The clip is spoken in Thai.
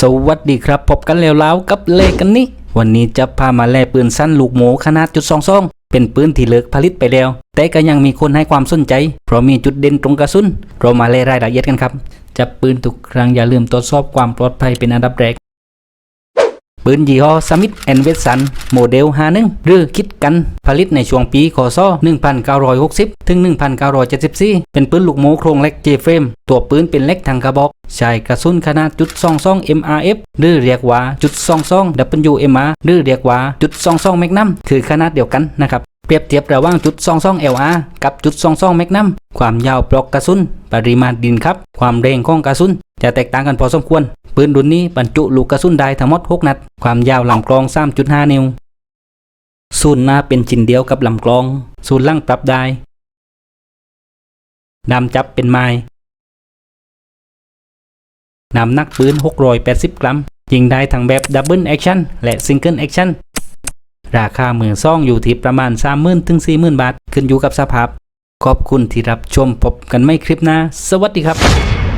สวัสดีครับพบกันแล้วแล้วกับเลขกันนี้ วันนี้จะพามาแลปืนสั้นลูกหมูขนาดจุดสองซองเป็นปืนที่เลิกผลิตไปแล้ว แต่ก็ยังมีคนให้ความสนใจ เพราะมีจุดเด่นตรงกระสุนเรามาเล่รายละเอียดกันครับ จับปืนทุกครั้งอย่าลืมตรวจสอบความปลอดภัยเป็นอันดับแรก ปืนยี่ห้อสมิธแอนเวสันโมเดล51หรือคิดกันผลิตในช่วงปีคศ1960 ถึง 1974 เป็นปืนลูกโม้โครงเล็กเจเฟรมตัวปืนเป็นเล็กทางกระบอก ใช้กระสุนขนาดจุด22 MRF หรือเรียกว่าจุด22 WMR หรือเรียกว่าจุด22แมกนัมคือขนาดเดียวกันนะครับเปรียบเทียบระหว่างจุด22 LR กับจุด22แมกนัมความยาวปลอกกระสุนปริมาณดินครับ ความแรงของกระสุนจะแตกต่างกันพอสมควร ปืนรุ่นนี้บรรจุลูกกระสุนได้ทั้งหมด 6 นัด ความยาวลำกลอง 3.5 นิ้วศูนย์หน้าเป็นชิ้นเดียวกับลำกลองศูนย์ล่างปรับได้ดำจับเป็นไม้นำนักปืน 680 กรัม ยิงได้ทั้งแบบดับเบิลแอคชั่นและซิงเกิลแอคชั่นราคาหมือซ่องอยู่ที่ประมาณ 30,000ถึง40,000 บาท ขึ้นอยู่กับสภาพ ขอบคุณที่รับชมพบกันไม่คลิปหน้า สวัสดีครับ